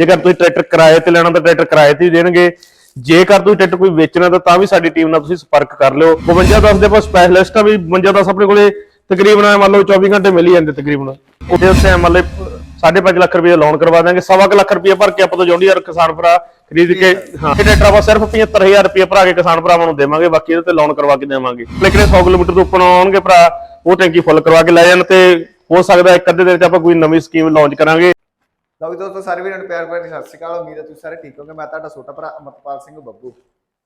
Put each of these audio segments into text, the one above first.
ਜੇਕਰ ਤੁਸੀਂ ਟਰੈਕਟਰ ਕਿਰਾਏ ਤੇ ਲੈਣਾ ਤਾਂ ਟਰੈਕਟਰ ਕਿਰਾਏ ਤੇ ਹੀ ਦੇਣਗੇ। ਜੇਕਰ ਤੁਸੀਂ ਟਰੈਕਟਰ ਕੋਈ ਵੇਚਣਾ ਤਾਂ ਤਾਂ ਵੀ ਸਾਡੀ ਟੀਮ ਨਾਲ ਤੁਸੀਂ ਸੰਪਰਕ ਕਰ ਲਿਓ। 5210 ਦੇ ਪਾਸ ਸਪੈਸ਼ਲਿਸਟ ਆ ਵੀ 5210 ਆਪਣੇ ਕੋਲੇ ਤਕਰੀਬਨ ਐਂ ਮੰਨ ਲਓ 24 ਘੰਟੇ ਮਿਲ ਜਾਂਦੇ ਤਕਰੀਬਨ। ਉਹਦੇ ਉੱਤੇ ਮੰਨ ਲਓ 5.5 ਲੱਖ ਰੁਪਏ ਲੋਨ ਕਰਵਾ ਦਾਂਗੇ ਸਵਾ ਕੁ ਲੱਖ ਰੁਪਏ ਭਰ ਕੇ ਆਪਾਂ ਤੋਂ ਜੌਂਡੀਅਰ ਕਿਸਾਨ ਭਰਾ ਖਰੀਦ ਕੇ, ਹਾਂ। ਇਹ ਟਰੈਕਟਰ ਆਪਾਂ ਸਿਰਫ 75000 ਰੁਪਏ ਭਰਾ ਕੇ ਕਿਸਾਨ ਭਰਾਵਾਂ ਨੂੰ ਦੇਵਾਂਗੇ, ਬਾਕੀ ਇਹਦੇ ਤੇ ਲੋਨ ਕਰਵਾ ਕੇ ਦੇਵਾਂਗੇ। ਲੇਕਿਨ 100 ਕਿਲੋਮੀਟਰ ਤੋਂ ਉੱਪਰ ਆਉਣਗੇ ਭਰਾ, ਉਹ ਟੈਂਕੀ ਫੁੱਲ ਕਰਵਾ ਕੇ ਲੈ ਜਾਣ ਤੇ ਹੋ ਸਕਦਾ ਇੱਕ ਅੱਧੇ ਦਿਨ ਚ ਆਪਾਂ ਕੋਈ ਨਵੀਂ ਸਕੀਮ ਲਾਂਚ ਕਰਾਂਗੇ। ਲਓ ਜੀ ਦੋਸਤੋ ਸਾਰੇ ਵੀਰਾਂ ਨੂੰ ਪਿਆਰ ਭਰੀ ਸਤਿ ਸ਼੍ਰੀ ਅਕਾਲ ਉਮੀਦ ਹੈ ਤੁਸੀਂ ਸਾਰੇ ਠੀਕ ਹੋਗੇ ਮੈਂ ਤੁਹਾਡਾ ਛੋਟਾ ਭਰਾ ਅਮਰਪਾਲ ਸਿੰਘ ਬੱਬੂ।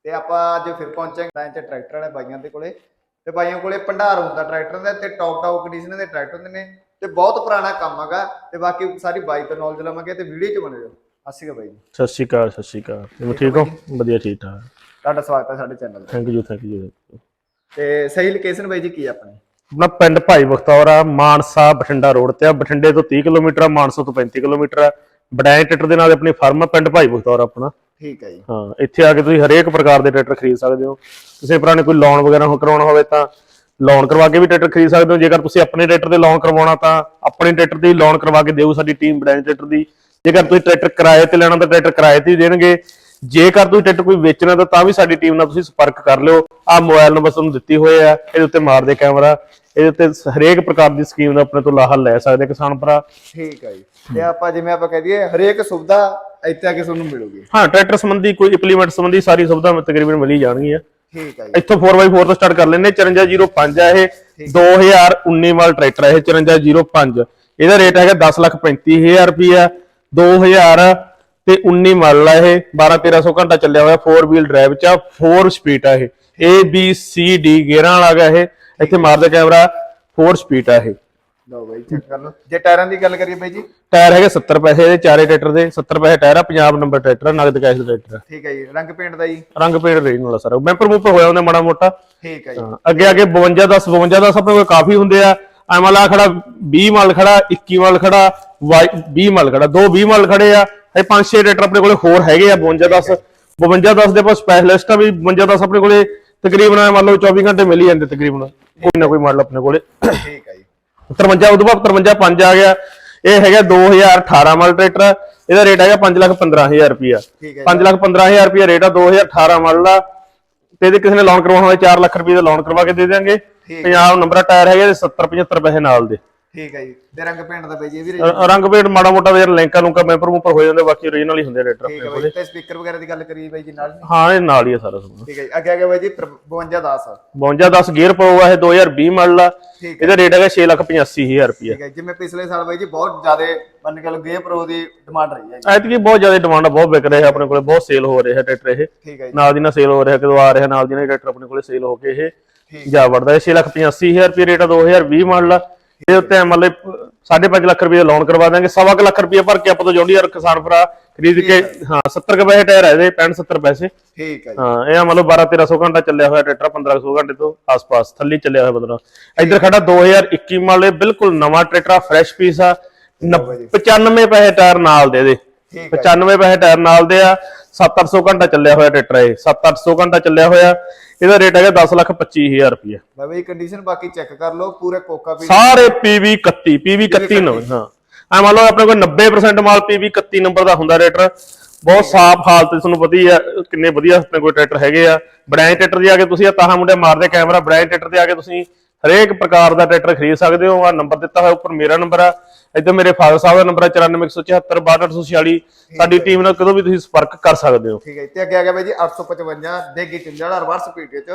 ਤੇ ਆਪਾਂ ਅੱਜ ਫਿਰ ਪਹੁੰਚੇ ਹਾਂ ਚ ਟਰੈਕਟਰ ਵਾਲੇ ਬਾਈਆਂ ਦੇ ਕੋਲੇ। ਤੇ ਬਾਈਆਂ ਕੋਲੇ ਭੰਡਾਰ ਹੁੰਦਾ ਟਰੈਕਟਰ ਦਾ ਤੇ ਟੌਪ ਟੌਪ ਕੰਡੀਸ਼ਨ ਦੇ ਟਰੈਕਟਰ ਹੁੰਦੇ ਨੇ ਤੇ ਬਹੁਤ ਪੁਰਾਣਾ ਕੰਮ ਹੈਗਾ ਤੇ ਬਾਕੀ ਸਾਰੀ ਬਾਈ ਤੋਂ ਨੌਲੇਜ ਲਵਾਂਗੇ ਤੇ ਵੀਡੀਓ ਚ ਬਣੇ ਰਹੋ। ਅਸੀਂ ਬਾਈ ਜੀ। ਸਤਿ ਸ਼੍ਰੀ ਅਕਾਲ ਸਤਿ ਸ਼੍ਰੀ ਅਕਾਲ। ਤੁਸੀਂ ਠੀਕ ਹੋ? ਵਧੀਆ ਠੀਕ ਠਾਕ। ਤੁਹਾਡਾ ਸਵਾਗਤ ਹੈ ਸਾਡੇ ਚੈਨਲ ਤੇ। ਥੈਂਕ ਯੂ ਥੈਂਕ ਯੂ ਤੇ ਸਹੀ ਲੋਕੇਸ਼ਨ ਬਾਈ ਜੀ ਕੀ ਆਪਣੀ? ਆਪਣਾ ਪਿੰਡ ਭਾਈ ਬਖਤੌਰ ਆ ਮਾਨਸਾ ਬਠਿੰਡਾ ਰੋਡ ਤੇ ਆ। ਬਠਿੰਡੇ ਤੋਂ 30 ਕਿਲੋਮੀਟਰ ਆ ਮਾਨਸਾ ਤੋਂ 35 ਕਿਲੋਮੀਟਰ ਆ। ਬਡਾਇ ਟਰੈਕਟਰ ਦੇ ਨਾਲ ਆਪਣੀ ਫਰਮ ਆ ਪਿੰਡ ਭਾਈ ਬਖਤੌਰ ਆਪਣਾ। ਠੀਕ ਹੈ ਜੀ। ਹਾਂ ਇੱਥੇ ਆ ਕੇ ਤੁਸੀਂ ਹਰੇਕ ਪ੍ਰਕਾਰ ਦੇ ਟਰੈਕਟਰ ਖਰੀਦ ਸਕਦੇ ਹੋ। ਕਿਸੇ ਭਰਾ ਨੇ ਕੋਈ ਲੋਨ ਵਗੈਰਾ ਹੋ ਕਰਾਉਣਾ ਹੋਵੇ ਤਾਂ ਲੋਨ ਕਰਵਾ ਕੇ ਵੀ ਟਰੈਕਟਰ ਖਰੀਦ ਸਕਦੇ ਹੋ। ਜੇਕਰ ਤੁਸੀਂ ਆਪਣੇ ਟਰੈਕਟਰ ਤੇ ਲੋਨ ਕਰਵਾਉਣਾ ਤਾਂ ਆਪਣੇ ਟਰੈਕਟਰ ਤੇ ਲੋਨ ਕਰਵਾ ਕੇ ਦਿਓ ਸਾਡੀ ਟੀਮ ਬਡਾਇ ਟਰੈਕਟਰ ਦੀ। ਜੇਕਰ ਤੁਸੀਂ ਟਰੈਕਟਰ ਕਿਰਾਏ ਤੇ ਲੈਣਾ ਤਾਂ ਟਰੈਕਟਰ ਕਿਰਾਏ ਤੇ ਹੀ ਦੇਣਗੇ। ਜੇਕਰ ਤੁਸੀਂ ਟਰੈਕਟਰ ਕੋਈ ਵੇਚਣਾ ਤਾਂ ਤਾਂ ਵੀ ਸਾਡੀ ਟੀਮ ਨਾਲ ਤੁਸੀਂ ਸੰਪਰਕ ਕਰ ਲਿਓ। ਆ ਮੋਬਾਈਲ ਨੰਬਰ ਤੁਹਾਨੂੰ ਦਿੱਤੀ ਹੋਏ ਆ। ਇਹਦੇ ਉੱਤੇ ਮਾਰਦੇ ਕੈਮਰਾ। ਇਹਦੇ ਉੱਤੇ ਹਰੇਕ ਪ੍ਰਕਾਰ ਦੀ ਸਕੀਮ ਦਾ ਆਪਣੇ ਤੋਂ ਲਾਹਾ ਲੈ ਸਕਦੇ ਕਿਸਾਨ ਭਰਾ। ਠੀਕ ਹੈ ਜੀ। ਤੇ ਆਪਾਂ ਜਿਵੇਂ ਆਪਾਂ ਕਹਿ ਦਈਏ ਹਰੇਕ ਸੁਵਿਧਾ ਇੱਥੇ ਆ ਕੇ ਤੁਹਾਨੂੰ ਮਿਲੂਗੀ। ਹਾਂ ਟਰੈਕਟਰ ਸੰਬੰਧੀ ਕੋਈ ਇੰਪਲੀਮੈਂਟ ਸੰਬੰਧੀ ਸਾਰੀ ਸੁਵਿਧਾ ਤਕਰੀਬਨ ਮਿਲ ਜਾਣਗੀਆਂ। ਠੀਕ ਹੈ ਜੀ। ਇੱਥੋਂ 4x4 ਤੋਂ ਸਟਾਰਟ ਕਰ ਲੈਨੇ 5405 ਆ ਇਹ। 2019 ਵਾਲਾ ਟਰੈਕਟਰ ਹੈ ਇਹ 5405 ਇਹਦਾ ਰੇਟ ਹੈਗਾ 1035000 ਰੁਪਿਆ 2000 ਤੇ 19 ਮਾਡਲ ਆ ਇਹ 12 1300 ਘੰਟਾ ਚੱਲਿਆ ਹੋਇਆ 4 ਵੀਲ ਡਰਾਈਵ ਚ 4 ਸਪੀਡ ਆ ਇਹ। A B C D ਗੇਅਰਾਂ ਵਾਲਾ ਹੈਗਾ ਇਹ। ਇੱਥੇ ਮਾਰਦਾ ਕੈਮਰਾ 4 ਸਪੀਡ ਆ ਇਹ। ਲਓ ਬਾਈ ਚੈੱਕ ਕਰ ਲਓ। ਜੇ ਟਾਇਰਾਂ ਦੀ ਗੱਲ ਕਰੀਏ ਬਾਈ ਜੀ? ਟਾਇਰ ਹੈਗੇ 70 ਪੈਸੇ ਇਹਦੇ ਚਾਰੇ ਟਰੈਕਟਰ ਦੇ 70 ਪੈਸੇ ਟਾਇਰ ਆ ਪੰਜਾਬ ਨੰਬਰ ਟਰੈਕਟਰ ਆ ਨਗਦ ਕੈਸ਼ ਦਾ ਟਰੈਕਟਰ ਆ। ਠੀਕ ਹੈ ਜੀ ਰੰਗ ਪੇਂਟ ਦਾ ਜੀ? ਰੰਗ ਪੇੜ ਰੇਨ ਵਾਲਾ ਸਾਰਾ। ਮੈਂਪਰ ਮੂਪਰ ਹੋਇਆ ਉਹਨੇ ਮਾੜਾ ਮੋਟਾ। ਠੀਕ ਹੈ ਜੀ। ਅੱਗੇ ਅੱਗੇ 52 10 52 10 ਆਪਣੇ ਕੋਲ ਕਾਫੀ ਹੁੰਦੇ ਆ। ਐਮਲਾ ਖੜਾ 20 ਮਾਲ ਖੜਾ 21 ਮਾਲ ਖੜਾ 20 ਮਾਲ ਖੜਾ ਦੋ 20 ਮਾਲ ਖੜੇ ਆ। ਇਹ ਪੰਜ ਛੇ ਰੇਟਰ ਆਪਣੇ ਕੋਲੇ ਹੋਰ ਹੈਗੇ ਆ 52 10 52 10 ਦੇ ਪਾਸ ਸਪੈਸ਼ਲਿਸਟ ਆ ਵੀ 52 10 ਆਪਣੇ ਕੋਲੇ ਤਕਰੀਬਨ ਮੰਨ ਲਓ 24 ਘੰਟੇ ਮਿਲ ਹੀ ਜਾਂਦੇ ਤਕਰੀਬਨ ਕੋਈ ਨਾ ਕੋਈ ਮਾਡਲ ਆਪਣੇ ਕੋਲੇ। ਠੀਕ ਹੈ ਜੀ। 53 ਉਦੋਂ ਬਾਅਦ 53 5 ਆ ਗਿਆ ਇਹ ਹੈਗਾ 2018 ਮਾਡਲ ਟਰੈਕਟਰ ਇਹਦਾ ਰੇਟ ਹੈਗਾ 5 ਲੱਖ 15000 ਰੁਪਿਆ ਠੀਕ ਹੈ 5 ਲੱਖ 15000 ਰੁਪਿਆ ਰੇਟ ਆ 2018 ਮਾਡਲ ਦਾ ਤੇ ਇਹਦੇ ਕਿਸੇ ਨੇ ਲੋਨ ਕਰਵਾਉਣਾ ਹੋਵੇ 4 ਲੱਖ ਰੁਪਏ ਦਾ ਲੋਨ ਕਰਵਾ ਕੇ ਦੇ ਦਿਆਂਗੇ। ਪੰਜਾਬ ਨੰਬਰ ਟਾਇਰ ਹੈਗੇ 70 75 ਪੈਸੇ ਨਾਲ ਦੇ। ਠੀਕ ਹੈ ਜੀ। ਤੇ ਰੰਗ ਪੇਂਟ ਦਾ ਬਾਈ ਜੀ ਇਹ ਵੀ ਰ- ਰੰਗ ਪੇਟ ਮਾੜਾ ਮੋਟਾ ਯਾਰ ਲਿੰਕਾਂ ਲੁੰਕਾਂ ਮੈਂਪਰ ਮੂਪਰ ਹੋ ਜਾਂਦੇ ਬਾਕੀ ਓਰੀਜਨਲ ਹੀ ਹੁੰਦੇ ਰੇਟਰ ਠੀਕ ਹੈ ਬਾਈ। ਤੇ ਸਪੀਕਰ ਵਗੈਰਾ ਦੀ ਗੱਲ ਕਰੀਏ ਬਾਈ ਜੀ ਨਾਲ ਹਾਂ ਇਹ ਨਾਲ ਹੀ ਆ ਸਾਰਾ ਸਮਾਨ। ਠੀਕ ਹੈ ਜੀ। ਅੱਗੇ ਅੱਗੇ ਬਾਈ ਜੀ 52 10 52 10 ਗੇਅਰ ਆ ਇਹ 2020 ਮਾਡਲ ਆ। ਠੀਕ ਇਹਦਾ ਰੇਟ ਹੈਗਾ 6 ਲੱਖ 85000 ਰੁਪਏ ਠੀਕ ਹੈ ਜਿਵੇਂ ਪਿਛਲੇ ਸਾਲ ਬਾਈ ਜੀ ਬਹੁਤ ਜ਼ਿਆਦਾ ਮੰਨ ਕੇ ਲਓ ਗੇ ਪ੍ਰੋ ਦੀ ਡਿਮਾਂਡ ਰਹੀ ਹੈ ਜੀ। ਐਤਕੀ ਬਹੁਤ ਜ਼ਿਆਦਾ ਡਿਮਾਂਡ ਬਹੁਤ ਵਿਕ ਰਿਹਾ ਆਪਣੇ ਕੋਲੇ ਬਹੁਤ ਸੇਲ ਹੋ ਰਿਹਾ ਟਰੈਕਟਰ ਇਹ। ਠੀਕ ਹੈ ਜੀ। ਨਾਲ ਦੀ ਨਾਲ ਸੇਲ ਹੋ ਰਿਹਾ ਕਦੋਂ ਆ ਰਿਹਾ ਨਾਲ ਦੀ ਨਾਲ ਟਰੈਕਟਰ ਆਪਣੇ ਕੋਲੇ ਸੇਲ ਹੋ ਕੇ ਇਹ। ਜਾ ਵੜਦਾ। ਇਹ 685000 ਰੁਪਏ ਰੇਟ ਆ 2020 ਮਾਡਲ ਆ। ਇਹਦੇ ਉੱਤੇ ਮਤਲਬ 5.5 ਲੱਖ ਰੁਪਏ ਲੋਨ ਕਰਵਾ ਦਾਂਗੇ ਸਵਾ ਕੁ ਲੱਖ ਰੁਪਏ ਭਰ ਕੇ ਆਪਾਂ ਤੋਂ ਜੌਂਡੀਅਰ ਕਿਸਾਨ ਭਰਾ ਖਰੀਦ ਕੇ ਹਾਂ। 70 ਕੁ ਪੈਸੇ ਟਾਇਰ ਆ ਇਹਦੇ 65 70 ਪੈਸੇ। ਠੀਕ ਹੈ ਹਾਂ ਇਹ ਆ ਮਤਲਬ 12 1300 ਘੰਟਾ ਚੱਲਿਆ ਹੋਇਆ ਟਰੈਕਟਰ 1500 ਘੰਟੇ ਤੋਂ ਆਸ-ਪਾਸ ਥੱਲੇ ਚੱਲਿਆ ਹੋਇਆ ਬਦਲਾ ਇੱਧਰ ਖੜਾ 2021 ਮਾਡਲ ਬਿਲਕੁਲ ਨਵਾਂ ਟਰੈਕਟਰ ਆ ਫਰੈਸ਼ ਪੀਸ ਆ। 95 ਪੈਸੇ ਟਾਇਰ ਨਾਲ ਦੇ ਦੇ ਠੀਕ ਹੈ 95 ਪੈਸੇ ਟਾਇਰ ਨਾਲ ਦੇ ਆ। 7-800 ਘੰਟਾ ਚੱਲਿਆ ਹੋਇਆ ਟਰੈਕਟਰ ਇਹ 7-800 ਘੰਟਾ ਚੱਲਿਆ ਹੋਇਆ। ਇਹਦਾ ਰੇਟ ਹੈਗਾ 10 ਲੱਖ 25000 ਰੁਪਏ ਬਈ ਕੰਡੀਸ਼ਨ ਬਾਕੀ ਚੈੱਕ ਕਰ ਲਓ ਪੂਰੇ ਕੋਕਾ ਵੀ ਸਾਰੇ PV 31 PV 31 ਨਵੇਂ ਹਾਂ। ਆ ਮੰਨ ਲਓ ਆਪਣੇ ਕੋਲ 90% ਮਾਲ PV 31 ਨੰਬਰ ਦਾ ਹੁੰਦਾ ਟਰੈਕਟਰ ਬਹੁਤ ਸਾਫ਼ ਹਾਲਤ ਤੁਹਾਨੂੰ ਪਤਾ ਹੀ ਆ ਕਿੰਨੇ ਵਧੀਆ ਆਪਣੇ ਕੋਲ ਟਰੈਕਟਰ ਹੈਗੇ ਆ। ਬੜਾਈ ਟਰੈਕਟਰ ਦੇ ਆ ਕੇ ਤੁਸੀਂ ਆ ਤਾਹਾਂ ਮੁੰਡੇ ਮਾਰਦੇ ਕੈਮਰਾ ਬੜਾਈ ਟਰੈਕਟਰ ਤੇ ਆ ਕੇ ਤੁਸੀਂ ਹਰੇਕ ਪ੍ਰਕਾਰ ਦਾ ਟਰੈਕਟਰ ਖਰੀਦ ਸਕਦੇ ਹੋ। ਆ ਨੰਬਰ ਦਿੱਤਾ ਹੋਇਆ ਉੱਪਰ ਮੇਰਾ ਨੰਬਰ ਆ। ਇੱਧਰ ਮੇਰੇ ਫਾਦਰ ਸਾਹਿਬ ਦਾ ਨੰਬਰ ਆ 9417762846 ਸਾਡੀ ਟੀਮ ਨਾਲ ਕਦੋਂ ਵੀ ਤੁਸੀਂ ਸੰਪਰਕ ਕਰ ਸਕਦੇ ਹੋ। ਠੀਕ ਹੈ। ਤੇ ਅੱਗੇ ਆ ਗਿਆ ਬਾਈ ਜੀ 855 ਦੇਗੀ ਚਿੰਜੜਾ ਰਿਵਰਸ ਸਪੀਡ ਵਿੱਚ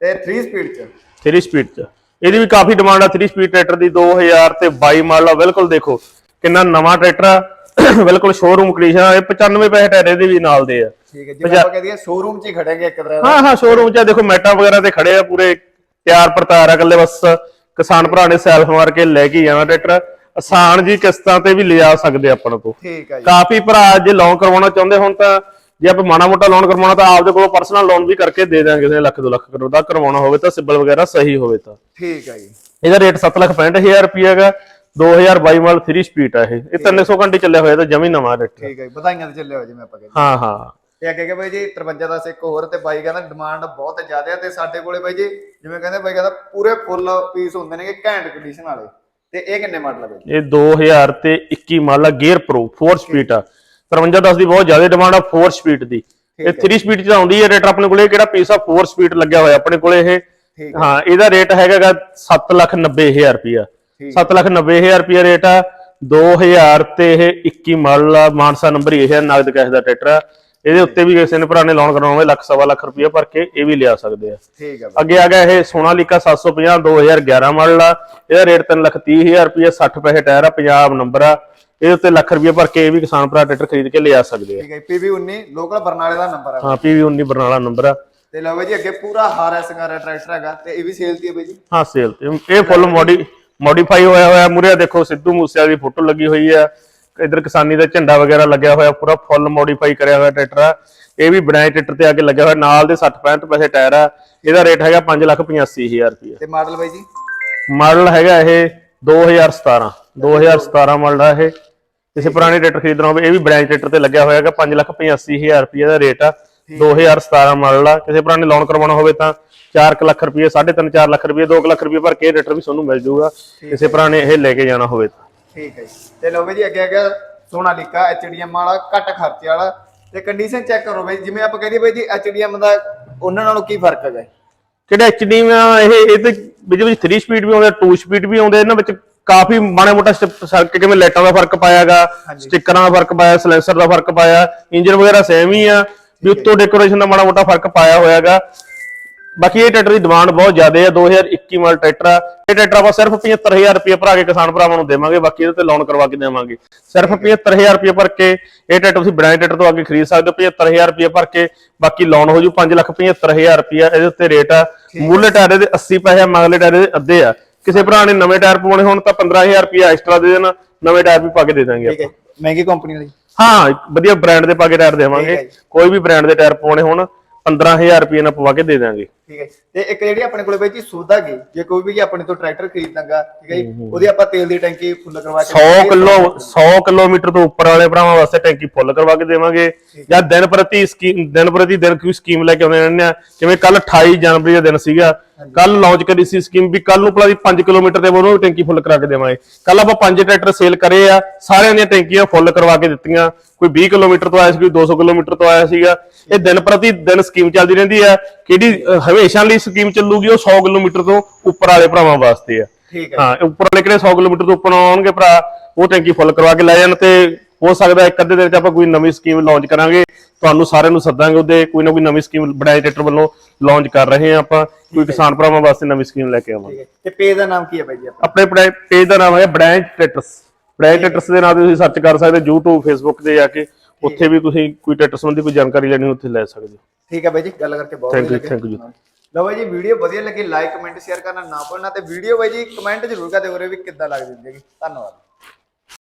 ਤੇ 3 ਸਪੀਡ ਚ। 3 ਸਪੀਡ ਚ। ਇਹਦੀ ਵੀ ਕਾਫੀ ਡਿਮਾਂਡ ਆ 3 ਸਪੀਡ ਟਰੈਕਟਰ ਦੀ 2000 ਤੇ 22 ਮਾਡਲ ਆ। ਬਿਲਕੁਲ ਦੇਖੋ ਕਿੰਨਾ ਨਵਾਂ ਟਰੈਕਟਰ ਆ। ਬਿਲਕੁਲ ਸ਼ੋਰੂਮ ਕੰਡੀਸ਼ਨ ਆ। ਇਹ 95 ਪੈਸੇ ਟਾਇਰ ਇਹਦੇ ਵੀ ਨਾਲ ਦੇ ਆ। ਠੀਕ ਹੈ ਜਿਵੇਂ ਆਪਾਂ ਕਹਿ ਦਈਏ ਸ਼ੋਰੂਮ 'ਚ ਹੀ ਖੜਾਂਗੇ ਇੱਕ ਤਰ੍ਹਾਂ ਦਾ। ਹਾਂ ਹਾਂ ਸ਼ੋਰੂਮ ਚ ਦੇਖੋ ਮੈਟਾ ਵਗੈਰਾ ਤੇ ਖੜੇ ਆ ਪੂਰੇ। ਤਿਆਰ ਪ੍ਰਤਾਰ ਆ ਇਕੱਲੇ ਬਸ। ਕਿਸਾਨ ਭਰਾ ਨੇ ਸੈਲਫ ਮਾਰ ਕੇ ਲੈ ਕੇ ਜਾਣਾ ਟਰੈਕਟਰ ਆਸਾਨ ਜੀ ਕਿਸ਼ਤਾਂ ਤੇ ਵੀ ਲਿਜਾ ਸਕਦੇ ਆਪਾਂ ਤੋਂ। ਠੀਕ ਹੈ ਜੀ। ਕਾਫੀ ਭਰਾ ਜੇ ਲੋਨ ਕਰਵਾਉਣਾ ਚਾਹੁੰਦੇ ਹੁਣ ਤਾਂ ਜੇ ਆਪਾਂ ਮਾੜਾ ਮੋਟਾ ਲੋਨ ਕਰਵਾਉਣਾ ਤਾਂ ਆਪਦੇ ਕੋਲੋਂ ਪਰਸਨਲ ਲੋਨ ਵੀ ਕਰਕੇ ਦੇ ਦਾਂਗੇ ਕਿਸੇ ਲੱਖ 2 ਲੱਖ ਕਰੋੜ ਦਾ ਕਰਵਾਉਣਾ ਹੋਵੇ ਤਾਂ ਸਿਬਲ ਵਗੈਰਾ ਸਹੀ ਹੋਵੇ ਤਾਂ। ਠੀਕ ਹੈ ਜੀ। ਇਹਦਾ ਰੇਟ 765000 ਰੁਪਏ ਹੈਗਾ 2022 ਮਾਡਲ 3 ਸਪੀਡ ਆ ਇਹ। ਇਹ 300 ਘੰਟੇ ਚੱਲਿਆ ਹੋਇਆ ਤਾਂ ਜਮੀ ਨਵਾਂ ਟਰੈਕਟਰ ਠੀਕ ਹੈ ਵਧਾਈਆਂ ਤੇ ਚੱਲੇ ਹੋ ਜਿਵੇਂ ਆਪਾਂ ਕਹਿੰਦੇ ਹਾਂ ਹਾਂ। ਤੇ ਅੱਗੇ ਕਿ ਬਾਈ ਜੀ 53 ਦਾ ਇੱਕ ਹੋਰ ਤੇ ਬਾਈ ਕਹਿੰਦਾ ਡਿਮਾਂਡ ਬਹੁਤ ਜ਼ਿਆਦਾ ਹੈ ਤੇ ਸਾਡੇ ਕੋਲੇ ਬਾਈ ਜੀ ਜਿਵੇਂ ਕਹਿੰਦੇ ਬਾਈ ਕਹਿੰਦਾ ਪੂਰੇ ਫੁੱਲ ਪੀਸ ਹੁੰਦੇ ਨੇ ਕਿ ਘੈਂਟ ਕੰਡੀਸ਼ਨ ਵਾਲੇ। ਤੇ ਇਹ ਕਿੰਨੇ ਮਾਡਲ ਹੈ ਇਹ 2000 ਤੇ 21 ਮਾਡਲ ਆ ਗੇਅਰ ਪ੍ਰੋ 4 ਸਪੀਡ ਆ। 5310 ਦੀ ਬਹੁਤ ਜ਼ਿਆਦਾ ਡਿਮਾਂਡ ਆ 4 ਸਪੀਡ ਦੀ। ਇਹ 3 ਸਪੀਡ ਚ ਆਉਂਦੀ ਹੈ ਰੇਟ ਆਪਣੇ ਕੋਲੇ ਕਿਹੜਾ ਪੀਸ ਆ? 4 ਸਪੀਡ ਲੱਗਿਆ ਹੋਇਆ ਆਪਣੇ ਕੋਲੇ ਇਹ। ਹਾਂ। ਇਹਦਾ ਰੇਟ ਹੈਗਾਗਾ 790000 ਰੁਪਿਆ ਠੀਕ। 790000 ਰੁਪਿਆ ਰੇਟ ਆ। 2000 ਤੇ ਇਹ 21 ਮਾਡਲ ਆ ਮਾਨਸਾ ਨੰਬਰ ਇਹ ਹੈ ਨਗਦ ਕੈਸ਼ ਦਾ ਟਰੈਕਟਰ ਆ। ਇਹਦੇ ਉੱਤੇ ਵੀ ਕਿਸੇ ਨੇ ਭਰਾ ਨੇ ਲੋਨ ਕਰਾਉਣਾ ਹੋਵੇ ਲੱਖ ਸਵਾ ਲੱਖ ਰੁਪਿਆ ਭਰ ਕੇ ਇਹ ਵੀ ਲਿਆ ਸਕਦੇ ਆ। ਠੀਕ ਹੈ ਅੱਗੇ ਆ ਗਿਆ ਇਹ ਸੋਨਾਲੀਕਾ 750 2011 ਮਾਡਲ ਆ। ਇਹਦਾ ਰੇਟ 330000 ਰੁਪਏ 60 ਪੈਸੇ ਟਾਇਰ ਆ ਪੰਜਾਬ ਨੰਬਰ ਆ। ਇਹਦੇ ਉੱਤੇ ਲੱਖ ਰੁਪਏ ਭਰ ਕੇ ਇਹ ਵੀ ਕਿਸਾਨ ਭਰਾ ਟਰੈਕਟਰ ਖਰੀਦ ਕੇ ਲਿਆ ਸਕਦੇ ਆ। ਠੀਕ ਹੈ ਪੀਵੀ 19 ਲੋਕਲ ਬਰਨਾਲੇ ਦਾ ਨੰਬਰ ਹੈ ਹਾਂ ਪੀਵੀ 19 ਬਰਨਾਲਾ ਨੰਬਰ ਆ। ਤੇ ਲਓ ਬਾਈ ਜੀ ਅੱਗੇ ਪੂਰਾ ਹਾਰ ਸੰਗਾਰਾ ਟਰੈਕਟਰ ਹੈਗਾ ਤੇ ਇਹ ਵੀ ਸੇਲ ਦੀ ਹੈ ਬਾਈ ਜੀ। ਹਾਂ ਸੇਲ ਤੇ। ਇਹ ਫੁੱਲ ਮੋਡੀ ਮੋਡੀਫਾਈ ਹੋਇਆ ਹੋਇਆ ਮੁਰੇ ਦੇਖੋ ਸਿੱਧੂ ਦੀ ਫੋਟੋ ਲੱਗੀ ਹੋਈ ਆ। ਇਧਰ ਕਿਸਾਨੀ ਦਾ ਝੰਡਾ ਵਗੈਰਾ ਲੱਗਿਆ ਹੋਇਆ ਪੂਰਾ ਫੁੱਲ ਮੋਡੀਫਾਈ ਕਰਿਆ ਹੋਇਆ ਟਰੈਕਟਰ ਆ। ਇਹ ਵੀ ਬਣਾਏ ਟਰੈਕਟਰ ਤੇ ਆ ਕੇ ਲੱਗਿਆ ਹੋਇਆ ਨਾਲ ਦੇ 60 65 ਪੈਸੇ ਟਾਇਰ ਆ। ਇਹਦਾ ਰੇਟ ਹੈਗਾ 585000 ਰੁਪਏ ਤੇ ਮਾਡਲ ਬਾਈ ਜੀ? ਮਾਡਲ ਹੈਗਾ ਇਹ 2017 2017 ਮਾਡਲ ਆ ਇਹ। ਕਿਸੇ ਪੁਰਾਣੇ ਟਰੈਕਟਰ ਖਰੀਦਣਾ ਹੋਵੇ ਇਹ ਵੀ ਬ੍ਰਾਂਡ ਟਰੈਕਟਰ ਤੇ ਲੱਗਿਆ ਹੋਇਆ ਹੈਗਾ 585000 ਰੁਪਏ ਦਾ ਰੇਟ ਆ। 2017 ਮਾਡਲ ਆ। ਕਿਸੇ ਪੁਰਾਣੇ ਲੋਨ ਕਰਵਾਉਣਾ ਹੋਵੇ ਤਾਂ 4 ਲੱਖ ਰੁਪਏ 3.5 4 ਲੱਖ ਰੁਪਏ 2 ਲੱਖ ਰੁਪਏ ਭਰ ਕੇ ਟਰੈਕਟਰ ਵੀ ਤੁਹਾਨੂੰ ਮਿਲ ਜਾਊਗਾ। ਕਿਸੇ ਪੁਰਾਣੇ ਇਹ ਲੈ ਕੇ ਜਾਣਾ ਹੋਵੇ ਤਾਂ। ਠੀਕ ਹੈ ਜੀ। ਤੇ ਲਓ ਬਾਈ ਜੀ ਅੱਗੇ ਆ ਗਿਆ ਸੋਨਾਲੀਕਾ ਐਚਡੀਐਮ ਵਾਲਾ ਘੱਟ ਖਰਚੇ ਵਾਲਾ। ਤੇ ਕੰਡੀਸ਼ਨ ਚੈੱਕ ਕਰੋ ਬਾਈ ਜਿਵੇਂ ਆਪਾਂ ਕਹਦੇ ਬਾਈ ਜੀ ਐਚਡੀਐਮ ਦਾ ਉਹਨਾਂ ਨਾਲੋਂ ਕੀ ਫ਼ਰਕ ਹੈਗਾ? ਕਿਹੜਾ ਐਚਡੀ ਆ ਇਹ ਇਹ ਤੇ ਵਿੱਚ ਵਿੱਚ 3 ਸਪੀਡ ਵੀ ਆਉਂਦੇ 2 ਸਪੀਡ ਵੀ ਆਉਂਦੇ ਇਹਨਾਂ ਵਿੱਚ ਕਾਫੀ ਮਾੜਾ ਮੋਟਾ ਫ਼ਰਕ ਕਿਵੇਂ ਲਾਈਟਾਂ ਦਾ ਫ਼ਰਕ ਪਾਇਆਗਾ ਸਟickਰਾਂ ਦਾ ਫ਼ਰਕ ਪਾਇਆ ਸਲੈਂਸਰ ਦਾ ਫ਼ਰਕ ਪਾਇਆ ਇੰਜਨ ਵਗੈਰਾ ਸੇਮ ਹੀ ਆ ਵੀ ਉੱਤੋਂ ਡੈਕੋਰੇਸ਼ਨ ਦਾ ਮਾੜਾ ਮੋਟਾ ਫ਼ਰਕ ਪਾਇਆ ਹੋਇਆਗਾ ਬਾਕੀ ਇਹ ਟਰੈਕਟਰ ਦੀ ਡਿਮਾਂਡ ਬਹੁਤ ਜ਼ਿਆਦਾ ਹੈ 2021 ਮਾਡਲ ਟਰੈਕਟਰ ਆ। ਇਹ ਟਰੈਕਟਰ ਆਪਾਂ ਸਿਰਫ 75000 ਰੁਪਏ ਭਰਾ ਕੇ ਕਿਸਾਨ ਭਰਾਵਾਂ ਨੂੰ ਦੇਵਾਂਗੇ ਬਾਕੀ ਇਹਦੇ ਤੇ ਲੋਨ ਕਰਵਾ ਕੇ ਦੇਵਾਂਗੇ। ਸਿਰਫ 75000 ਰੁਪਏ ਭਰ ਕੇ ਇਹ ਟਰੈਕਟਰ ਤੁਸੀਂ ਬ੍ਰਾਂਡ ਟਰੈਕਟਰ ਤੋਂ ਅੱਗੇ ਖਰੀਦ ਸਕਦੇ ਹੋ 75000 ਰੁਪਏ ਭਰ ਕੇ। ਬਾਕੀ ਲੋਨ ਹੋ ਜੂ 575000 ਰੁਪਏ ਇਹਦੇ ਉੱਤੇ ਰੇਟ ਆ। ਮੂਲੇ ਟਾਇਰ ਦੇ 80 ਪੈਸੇ ਮਗਲੇ ਟਾਇਰ ਦੇ ਅੱਧੇ ਆ। ਕਿਸੇ ਭਰਾ ਨੇ ਨਵੇਂ ਟਾਇਰ ਪਵਾਉਣੇ ਹੋਣ ਤਾਂ 15000 ਰੁਪਏ ਐਕਸਟਰਾ ਦੇ ਦੇਣਾ ਨਵੇਂ ਟਾਇਰ ਵੀ ਪਾ ਕੇ ਦੇ ਦਾਂਗੇ ਹੈ ਮਹਿੰਗੀ ਕੰਪਨੀ ਵਾਲੀ। ਹਾਂ ਵਧੀਆ ਬ੍ਰਾਂਡ ਦੇ ਪਾ ਕੇ ਟਾਇਰ ਦੇਵਾਂਗੇ। ਕੋਈ ਵੀ ਬ੍ਰਾਂਡ ਦੇ ਟਾਇਰ ਪਵਾਉਣੇ ਹੋਣ 15000 ਰੁਪਏ ਨਾਲ ਪਵਾ ਕੇ ਦੇ ਦਾਂਗੇ। ਠੀਕ ਹੈ। ਤੇ ਇੱਕ ਜਿਹੜੀ ਆਪਣੇ ਕੋਲੇ ਬਾਈ ਜੀ ਸੌਦਾ ਗਈ ਜੇ ਕੋਈ ਵੀ ਆਪਣੇ ਤੋਂ ਟਰੈਕਟਰ ਖਰੀਦਾਂਗਾ ਠੀਕ ਹੈ ਜੀ ਉਹਦੀ ਆਪਾਂ ਤੇਲ ਦੀ ਟੈਂਕੀ ਫੁੱਲ ਕਰਵਾ ਕੇ 100 ਕਿਲੋ 100 ਕਿਲੋਮੀਟਰ ਤੋਂ ਉੱਪਰ ਵਾਲੇ ਭਰਾਵਾਂ ਵਾਸਤੇ ਟੈਂਕੀ ਫੁੱਲ ਕਰਵਾ ਕੇ ਦੇਵਾਂਗੇ। ਜਾਂ ਦਿਨ ਪ੍ਰਤੀ ਸਕੀਮ ਦਿਨ ਪ੍ਰਤੀ ਦਿਨ ਕੋਈ ਸਕੀਮ ਲੈ ਕੇ ਆਉਂਦੇ ਰਹਿੰਦੇ ਆ। ਜਿਵੇਂ ਕੱਲ 28 ਜਨਵਰੀ ਦਾ ਦਿਨ ਸੀਗਾ ਕੱਲ ਲਾਂਚ ਕਰੀ ਸੀ ਸਕੀਮ ਵੀ ਕੱਲ ਨੂੰ ਭਲਾ ਦੀ 5 ਕਿਲੋਮੀਟਰ ਦੇ ਉਹਨੂੰ ਵੀ ਟੈਂਕੀ ਫੁੱਲ ਕਰਾ ਕੇ ਦੇਵਾਂਗੇ। ਕੱਲ ਆਪਾਂ ਪੰਜ ਟਰੈਕਟਰ ਸੇਲ ਕਰੇ ਆ ਸਾਰਿਆਂ ਦੀਆਂ ਟੈਂਕੀਆਂ ਫੁੱਲ ਕਰਵਾ ਕੇ ਦਿੱਤੀਆਂ। ਕੋਈ 20 ਕਿਲੋਮੀਟਰ ਤੋਂ ਆਇਆ ਸੀ ਕੋਈ 200 ਕਿਲੋਮੀਟਰ ਤੋਂ ਆਇਆ ਸੀਗਾ। ਇਹ ਦਿਨ ਪ੍ਰਤੀ ਦਿਨ ਸਕੀਮ ਚੱਲਦੀ ਰਹਿੰਦੀ ਆ। ਕਿਹੜੀ ਅਹ, ਹਮੇਸ਼ਾ ਲਈ ਸਕੀਮ ਚੱਲੂਗੀ ਉਹ 100 ਕਿਲੋਮੀਟਰ ਤੋਂ ਉੱਪਰ ਵਾਲੇ ਭਰਾਵਾਂ ਵਾਸਤੇ ਆ। ਠੀਕ ਹੈ। ਹਾਂ ਇਹ ਉੱਪਰ ਵਾਲੇ ਕਿਹੜੇ 100 ਕਿਲੋਮੀਟਰ ਤੋਂ ਉੱਪਰ ਆਉਣਗੇ ਭਰਾ ਉਹ ਟੈਂਕੀ ਫੁੱਲ ਕਰਵਾ ਕੇ ਲੈ ਜਾਣ ਤੇ ਹੋ ਸਕਦਾ ਇੱਕ ਅੱਧੇ ਦਿਨ ਚ ਆਪਾਂ ਕੋਈ ਨਵੀਂ ਸਕੀਮ ਲਾਂਚ ਕਰਾਂਗੇ। ਤੁਹਾਨੂੰ ਸਾਰਿਆਂ ਨੂੰ ਸੱਦਾਂਗੇ ਉਹਦੇ ਕੋਈ ਨਾ ਕੋਈ ਨਵੀਂ ਸਕੀਮ ਬੜਾਈ ਟਰੈਕਟਰ ਵੱਲੋਂ ਲਾਂਚ ਕਰ ਰਹੇ ਹਾਂ ਆਪਾਂ। ਕੋਈ ਕਿਸਾਨ ਭਰਾਵਾਂ ਵਾਸਤੇ ਨਵੀਂ ਸਕੀਮ ਲੈ ਕੇ ਆਵਾਂਗੇ। ਠੀਕ ਹੈ। ਤੇ ਪੇਜ ਦਾ ਨਾਮ ਕੀ ਹੈ ਬਾਈ ਜੀ ਆਪਣਾ? ਆਪਣੇ ਪੇਜ ਦਾ ਨਾਮ ਹੈ ਬ੍ਰਾਂਚ ਟਰੈਕਟਰਸ ਬ੍ਰਾਂਚ ਟਰੈਕਟਰਸ ਦੇ ਨਾਮ ਤੇ ਤੁਸੀਂ ਸਰਚ ਕਰ ਸਕਦੇ ਹੋ YouTube Facebook ਤੇ ਜਾ ਕੇ। ਉੱਥੇ ਵੀ ਤੁਸੀਂ ਕੋਈ ਟਰੈਕਟਰ ਸੰਬੰਧੀ ਕੋਈ ਜਾਣਕਾਰੀ ਲੈਣੀ ਉੱਥੇ ਲੈ ਸਕਦੇ ਹੋ। ਠੀਕ ਹੈ ਬਾਈ ਜੀ ਗੱਲ ਕਰਕੇ ਬਹੁਤ ਥੈਂਕ ਯੂ ਵਧੀਆ ਥੈਂਕ ਯੂ ਲੱਗਿਆ ਲਓ ਬਾਈ ਜੀ ਵੀਡੀਓ ਵਧੀਆ ਲੱਗੀ ਲਾਈਕ ਕਮੈਂਟ ਸ਼ੇਅਰ ਕਰਨਾ ਨਾ ਭੁੱਲਣਾ ਤੇ ਵੀਡੀਓ ਬਾਈ ਜੀ ਕਮੈਂਟ ਜ਼ਰੂਰ ਕਰਦੇ ਹੋਰੇ ਵੀ ਕਿੱਦਾਂ ਲੱਗਦੀ ਹੈ ਜੀ ਧੰਨਵਾਦ।